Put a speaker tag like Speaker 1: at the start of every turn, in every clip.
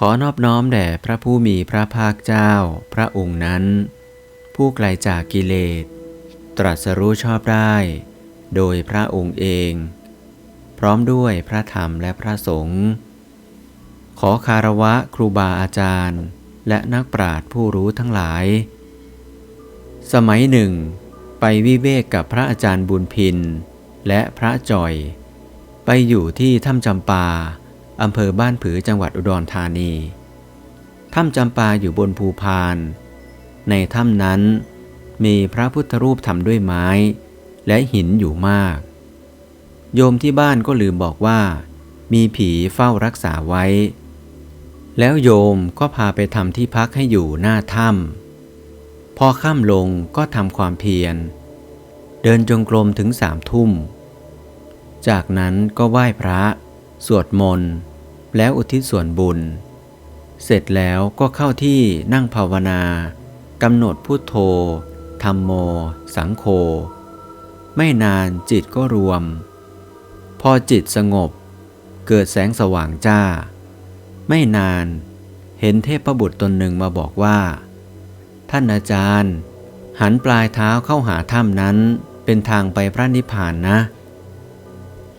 Speaker 1: ขอนอบน้อมแด่พระผู้มีพระภาคเจ้า พระองค์นั้น ผู้ไกลจากกิเลส ตรัสรู้ชอบได้ โดยพระองค์เอง พร้อมด้วยพระธรรมและพระสงฆ์ขอคารวะครูบาอาจารย์ และนักปราชญ์ผู้รู้ทั้งหลาย สมัยหนึ่ง ไปวิเวกกับพระอาจารย์บุญพิน และพระจ่อย ไปอยู่ที่ถ้ำจำปาอำเภอบ้านผือจังหวัดอุดรธานี ถ้ำจำปาอยู่บนภูพาน ในถ้ำนั้นมีพระพุทธรูปทำด้วยไม้ และหินอยู่มาก โยมที่บ้านก็ลืมบอกว่า มีผีเฝ้ารักษาไว้ แล้วโยมก็พาไปทำที่พักให้อยู่หน้าถ้ำ พอค่ำลงก็ทำความเพียร เดินจงกรมถึงสามทุ่ม จากนั้นก็ไหว้พระ สวดมนต์ แล้วอุทิศส่วนบุญ เสร็จแล้วก็เข้าที่นั่งภาวนากำหนดพุทโธธรรมโม สังโฆไม่นานจิตก็รวม พอจิตสงบ เกิดแสงสว่างจ้า ไม่นานเห็นเทพบุตรตนหนึ่งมาบอกว่า ท่านอาจารย์ หันปลายเท้าเข้าหาถ้ำนั้นเป็นทางไปพระนิพพานนะ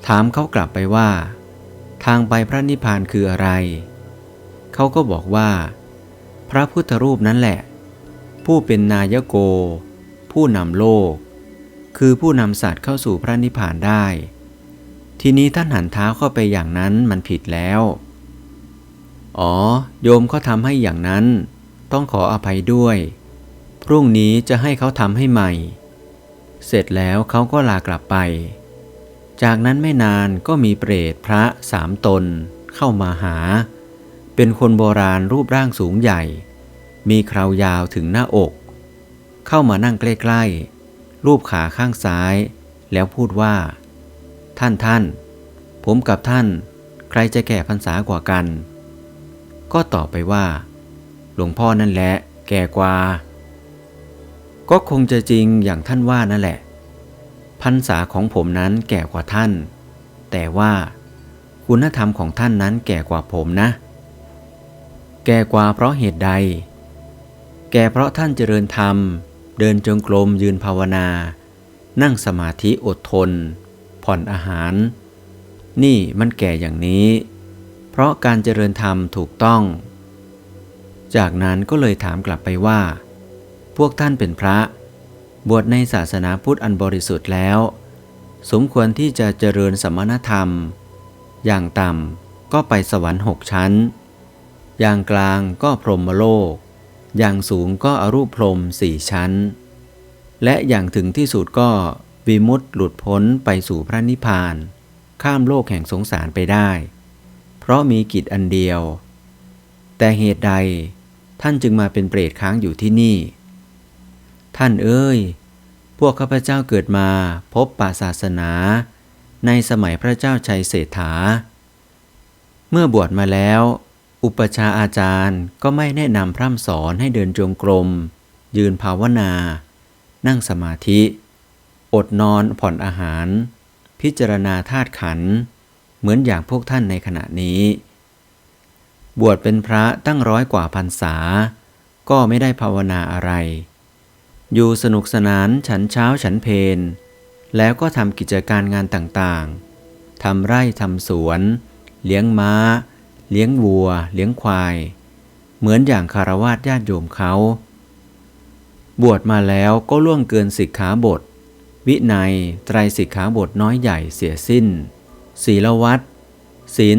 Speaker 1: ถามเขากลับไปว่า ทางไปพระนิพพานคืออะไร เขาก็บอกว่า พระพุทธรูปนั่นแหละ ผู้เป็นนายโก ผู้นำโลก คือผู้นำสัตว์เข้าสู่พระนิพพานได้ ทีนี้ท่านหันเท้าเข้าไปอย่างนั้นมันผิดแล้ว อ๋อ โยมเขาทำให้อย่างนั้น ต้องขออภัยด้วย พรุ่งนี้จะให้เขาทำให้ใหม่ เสร็จแล้วเขาก็ลากลับไป จากนั้นไม่นานก็มีเปรตพระสามตน เข้ามาหา เป็นคนโบราณรูปร่างสูงใหญ่ มีคราวยาวถึงหน้าอก เข้ามานั่งใกล้ๆ รูปขาข้างซ้าย แล้วพูดว่า ท่านท่าน ผมกับท่าน ใครจะแก่พรรษากว่ากัน ก็ตอบไปว่า หลวงพ่อนั่นแหละ แก่กว่า ก็คงจะจริงอย่างท่านว่านั่นแหละ พรรษาของผมนั้นแก่กว่าท่าน แต่ว่าคุณธรรมของท่านนั้นแก่กว่าผมนะ แก่กว่าเพราะเหตุใด แก่เพราะท่านเจริญธรรม เดินจงกรมยืนภาวนา นั่งสมาธิอดทน ผ่อนอาหาร นี่มันแก่อย่างนี้ เพราะการเจริญธรรมถูกต้อง จากนั้นก็เลยถามกลับไปว่า พวกท่านเป็นพระ บวชในศาสนาพุทธอันบริสุทธิ์แล้ว สมควรที่จะเจริญสมณธรรม อย่างต่ำก็ไปสวรรค์หกชั้น อย่างกลางก็พรหมโลก อย่างสูงก็อรูปพรหมสี่ชั้น และอย่างถึงที่สุดก็วิมุตติหลุดพ้นไปสู่พระนิพพาน ข้ามโลกแห่งสงสารไปได้ เพราะมีกิจอันเดียว แต่เหตุใด ท่านจึงมาเป็นเปรตค้างอยู่ที่นี่ ท่านเอ้ย พวกข้าพเจ้าเกิดมาพบป่าศาสนา ในสมัยพระเจ้าชัยเศรษฐา เมื่อบวชมาแล้ว อุปชาอาจารย์ก็ไม่แนะนำพร่ำสอนให้เดินจงกรม ยืนภาวนา นั่งสมาธิ อดนอนผ่อนอาหาร พิจารณาธาตุขัน เหมือนอย่างพวกท่านในขณะนี้ บวชเป็นพระตั้งร้อยกว่าพรรษา ก็ไม่ได้ภาวนาอะไร อยู่สนุกสนานฉันเช้าฉันเพนแล้วก็ทำกิจการงานต่างๆ ทำไร่ทำสวน เลี้ยงม้า เลี้ยงวัว เลี้ยงควาย เหมือนอย่างคารวาสญาติโยมเขา บวชมาแล้วก็ล่วงเกินสิกขาบท วินัยไตรสิกขาบทน้อยใหญ่เสียสิ้น ศีลวัดศีล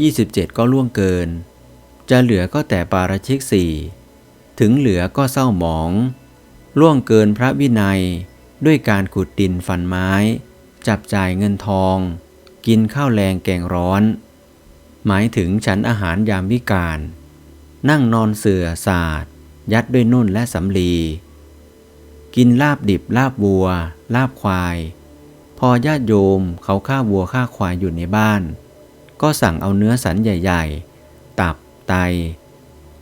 Speaker 1: 227 ก็ล่วงเกิน จะเหลือก็แต่ปาราชิกสี่ถึงเหลือก็เศร้าหมอง ล่วงเกินพระวินัยด้วยการขุดดินฟันไม้ จับจ่ายเงินทอง กินข้าวแรงแกงร้อน หมายถึงฉันอาหารยามวิกาลนั่งนอนเสือสาดยัดด้วยนุ่นและสำลี กินลาบดิบลาบวัว ลาบควาย พอญาติโยมเขาฆ่าวัวฆ่าควายอยู่ในบ้าน ก็สั่งเอาเนื้อสันใหญ่ ๆ ไต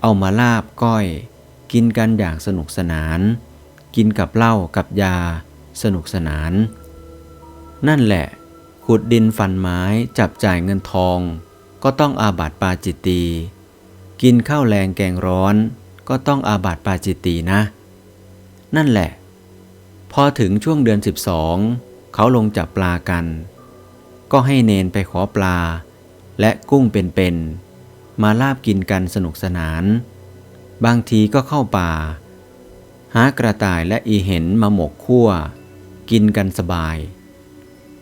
Speaker 1: เอามาลาบก้อย กินกันอย่างสนุกสนาน กินกับเหล้ากับยา สนุกสนาน นั่นแหละ ขุดดินฟันไม้จับจ่ายเงินทอง ก็ต้องอาบัติปาจิตตีกินข้าวแรงแกงร้อน ก็ต้องอาบัติปาจิตตีนะ นั่นแหละ พอถึงช่วงเดือน 12 เขาลงจับปลากัน ก็ให้เนนไปขอปลา และกุ้งเป็นๆ มาลาบกินกันสนุกสนาน บางทีก็เข้าป่า หากระต่ายและอีเห็นมาหมกคั่ว กินกันสบาย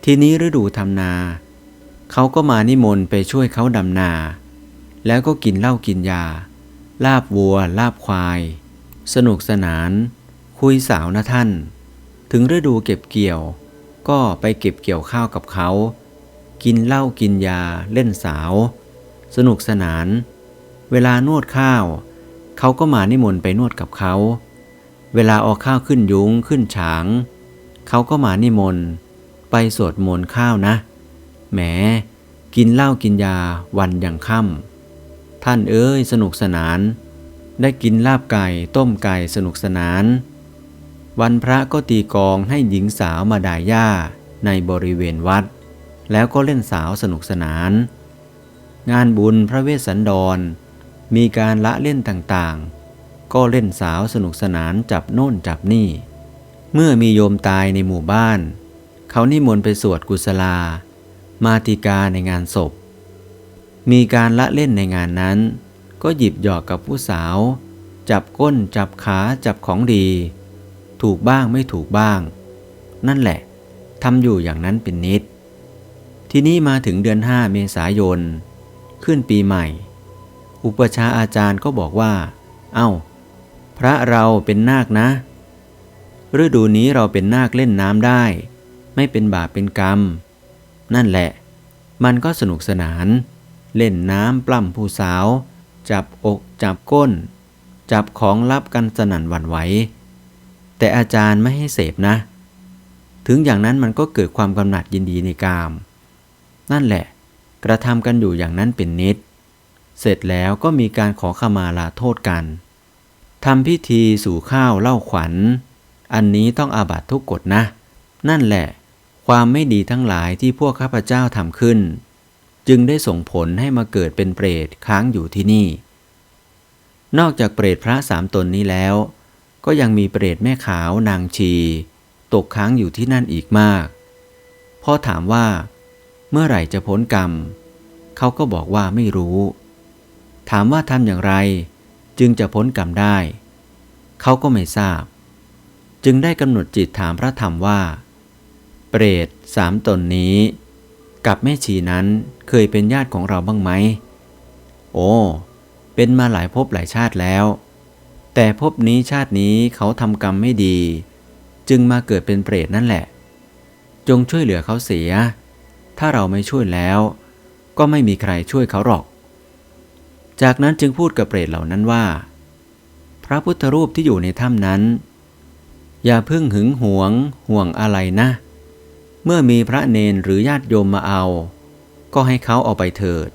Speaker 1: ทีนี้ฤดูทำนา เขาก็มานิมนต์ไปช่วยเขาดำนา แล้วก็กินเหล้ากินยา ลาบวัว ลาบควาย สนุกสนาน คุยสาวนะท่าน ถึงฤดูเก็บเกี่ยว ก็ไปเก็บเกี่ยวข้าวกับเขา กินเหล้ากินยาเล่นสาว สนุกสนาน เวลานวดข้าว เขาก็มานิมนต์ไปนวดกับเขา เวลาออกข้าวขึ้นยุ้งขึ้นฉาง เขาก็มานิมนต์ไปสวดมนต์ข้าวนะ แหม กินเหล้ากินยาวันยังค่ำท่านเอ้ยสนุกสนาน ได้กินลาบไก่ต้มไก่สนุกสนาน วันพระก็ตีกองให้หญิงสาวมาด่ายย่าในบริเวณวัด แล้วก็เล่นสาวสนุกสนาน งานบุญพระเวสสันดร มีการละเล่นต่างๆ ก็เล่นสาวสนุกสนานจับโน่นจับนี่ เมื่อมีโยมตายในหมู่บ้าน เขานิมนต์ไปสวดกุศลา มาติกาในงานศพ มีการละเล่นในงานนั้น ก็หยิบหยอกกับผู้สาว จับก้นจับขาจับของดี ถูกบ้างไม่ถูกบ้าง นั่นแหละทำอยู่อย่างนั้นเป็นนิด ทีนี้มาถึงเดือนห้าเมษายน ขึ้นปีใหม่ อุปชาอาจารย์ก็บอกว่า เอ้า พระเราเป็นนาคนะ ฤดูนี้เราเป็นนาคเล่นน้ำได้ ไม่เป็นบาปเป็นกรรม นั่นแหละ มันก็สนุกสนาน เล่นน้ำปล้ำผู้สาว จับอกจับก้น จับของลับกันสนั่นหวั่นไหวแต่อาจารย์ไม่ให้เสพนะ ถึงอย่างนั้นมันก็เกิดความกำหนัดยินดีในกาม นั่นแหละ กระทำกันอยู่อย่างนั้นเป็นนิด เสร็จแล้วก็มีการขอขมาลาโทษกันทำพิธีสู่ข้าวเล่าขวัญ อันนี้ต้องอาบัตทุกกฎนะ นั่นแหละ ความไม่ดีทั้งหลายที่พวกข้าพเจ้าทำขึ้น จึงได้ส่งผลให้มาเกิดเป็นเปรตค้างอยู่ที่นี่ นอกจากเปรตพระสามตนนี้แล้ว ก็ยังมีเปรตแม่ขาวนางชี ตกค้างอยู่ที่นั่นอีกมาก พ่อถามว่า เมื่อไหร่จะพ้นกรรม เขาก็บอกว่าไม่รู้ ถามว่าทำอย่างไร จึงจะพ้นกรรมได้ เขาก็ไม่ทราบ จึงได้กำหนดจิตถามพระธรรมว่า เปรตสามตนนี้ กับแม่ชีนั้นเคยเป็นญาติของเราบ้างไหม โอ้ เป็นมาหลายภพหลายชาติแล้ว แต่ภพนี้ชาตินี้เขาทำกรรมไม่ดี จึงมาเกิดเป็นเปรตนั่นแหละ จงช่วยเหลือเขาเสีย ถ้าเราไม่ช่วยแล้ว ก็ไม่มีใครช่วยเขาหรอก จากนั้นจึงพูดกับเปรตเหล่านั้นว่า พระพุทธรูปที่อยู่ในถ้ำนั้น อย่าเพิ่งหึงหวง ห่วงอะไรนะ เมื่อมีพระเนนหรือญาติโยมมาเอา ก็ให้เขาเอาไปเถิด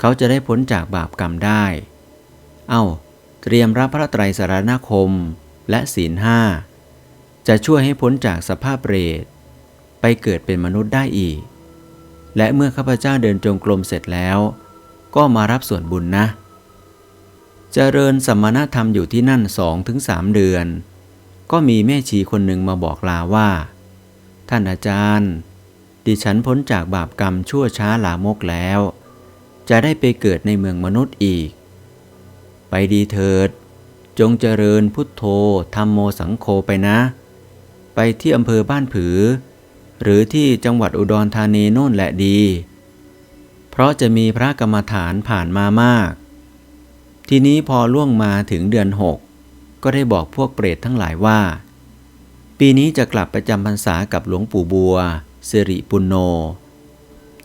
Speaker 1: เขาจะได้พ้นจากบาปกรรมได้ เอา้า เตรียมรับพระไตรสารณคมและศีลห้าจะช่วยให้พ้นจากสภาพเปรตไปเกิดเป็นมนุษย์ได้อีก และเมื่อข้าพเจ้าเดินจงกรมเสร็จแล้ว ก็มารับส่วนบุญนะเจริญสมณธรรมอยู่ที่นั่นสองถึงสามเดือน ก็มีแม่ชีคนหนึ่งมาบอกลาว่า ท่านอาจารย์ ดิฉันพ้นจากบาปกรรมชั่วช้าลามกแล้ว จะได้ไปเกิดในเมืองมนุษย์อีก ไปดีเถิด จงเจริญพุทโธธรรมโมสังโฆไปนะ ไปที่อำเภอบ้านผือ หรือที่จังหวัดอุดรธานีโน่นแหละดี เพราะจะมีพระกรรมฐานผ่านมามาก ทีนี้พอล่วงมาถึงเดือนหกก็ได้บอกพวกเปรตทั้งหลายว่า ปีนี้จะกลับประจำพรรษากับหลวงปู่บัวสิริปุณโญ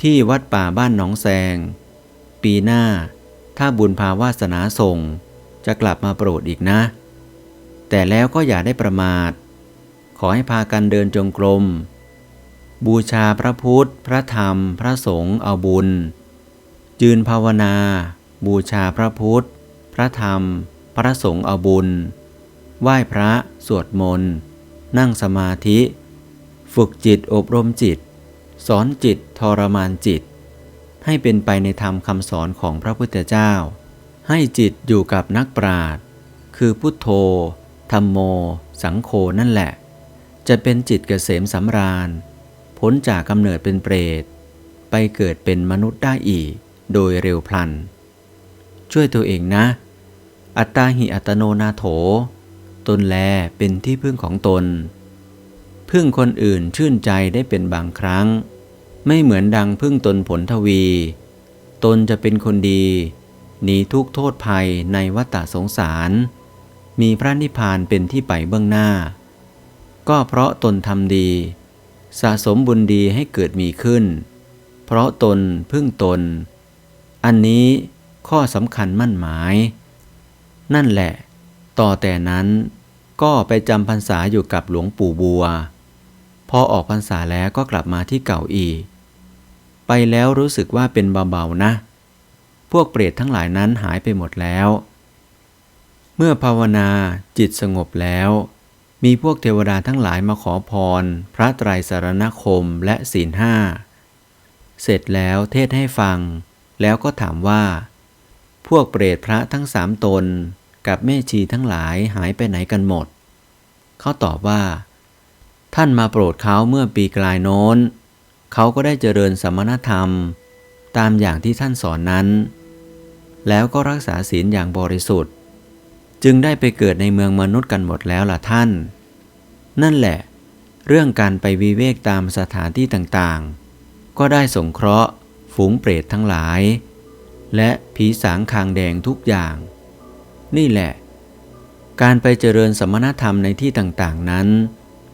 Speaker 1: ที่วัดป่าบ้านหนองแซง ปีหน้า ถ้าบุญภาวาสนาส่ง จะกลับมาโปรดอีกนะ แต่แล้วก็อย่าได้ประมาท ขอให้พากันเดินจงกรม บูชาพระพุทธ พระธรรม พระสงฆ์เอาบุญ ยืนภาวนา บูชาพระพุทธ พระธรรม พระสงฆ์เอาบุญ ไหว้พระ สวดมนต์ นั่งสมาธิ ฝึกจิตอบรมจิต สอนจิตทรมานจิต ให้เป็นไปในธรรมคำสอนของพระพุทธเจ้า ให้จิตอยู่กับนักปราชญ์คือพุทโธธรรมโม สังโฆนั่นแหละ จะเป็นจิตเกษมสำราญ พ้นจากกำเนิดเป็นเปรต ไปเกิดเป็นมนุษย์ได้อีก โดยเร็วพลัน ช่วยตัวเองนะ อัตตาหิอัตโนนาโถ ตนแลเป็นที่พึ่งของตน พึ่งคนอื่นชื่นใจได้เป็นบางครั้ง ไม่เหมือนดังพึ่งตนผลทวี ตนจะเป็นคนดีหนีทุกโทษภัยในวัฏสงสาร มีพระนิพพานเป็นที่ไปเบื้องหน้า ก็เพราะตนทำดี สะสมบุญดีให้เกิดมีขึ้น เพราะตนพึ่งตน อันนี้ข้อสำคัญมั่นหมาย นั่นแหละ ต่อแต่นั้นก็ไปจำพรรษาอยู่กับหลวงปู่บัว พอออกพรรษาแล้วก็กลับมาที่เก่าอีก ไปแล้วรู้สึกว่าเป็นเบาๆนะ พวกเปรตทั้งหลายนั้นหายไปหมดแล้ว เมื่อภาวนาจิตสงบแล้ว มีพวกเทวดาทั้งหลายมาขอพร พระไตรสารณคมและศีลห้า เสร็จแล้วเทศให้ฟัง แล้วก็ถามว่า พวกเปรตพระทั้งสามตน กับแม่ชีทั้งหลายหายไปไหนกันหมด เขาตอบว่า ท่านมาโปรดเขาเมื่อปีกลายโน้น เขาก็ได้เจริญสมณธรรม ตามอย่างที่ท่านสอนนั้น แล้วก็รักษาศีลอย่างบริสุทธิ์ จึงได้ไปเกิดในเมืองมนุษย์กันหมดแล้วล่ะท่าน นั่นแหละ เรื่องการไปวิเวกตามสถานที่ต่างๆ ก็ได้สงเคราะห์ ฝูงเปรตทั้งหลาย และผีสางคางแดงทุกอย่าง นี่แหละ การไปเจริญสมณธรรมในที่ต่างๆนั้น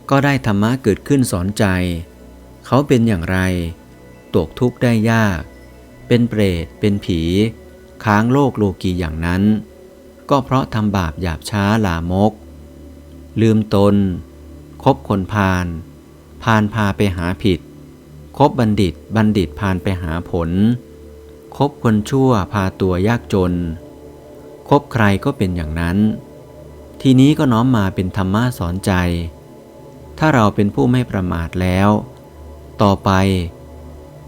Speaker 1: ก็ได้ธรรมะเกิดขึ้นสอนใจ เขาเป็นอย่างไร ตกทุกข์ได้ยาก เป็นเปรตเป็นผี ค้างโลกโลกีอย่างนั้น ก็เพราะทำบาปหยาบช้าลามก ลืมตน คบคนพาลพาลพาไปหาผิด คบบัณฑิตบัณฑิตพาลไปหาผล คบคนชั่วพาตัวยากจน คบใครก็เป็นอย่างนั้น ทีนี้ก็น้อมมาเป็นธรรมะสอนใจ ถ้าเราเป็นผู้ไม่ประมาทแล้ว ต่อไป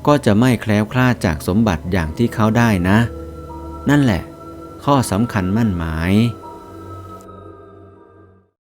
Speaker 1: ก็จะไม่แคล้วคลาดจากสมบัติอย่างที่เขาได้นะ นั่นแหละ ข้อสำคัญมั่นหมาย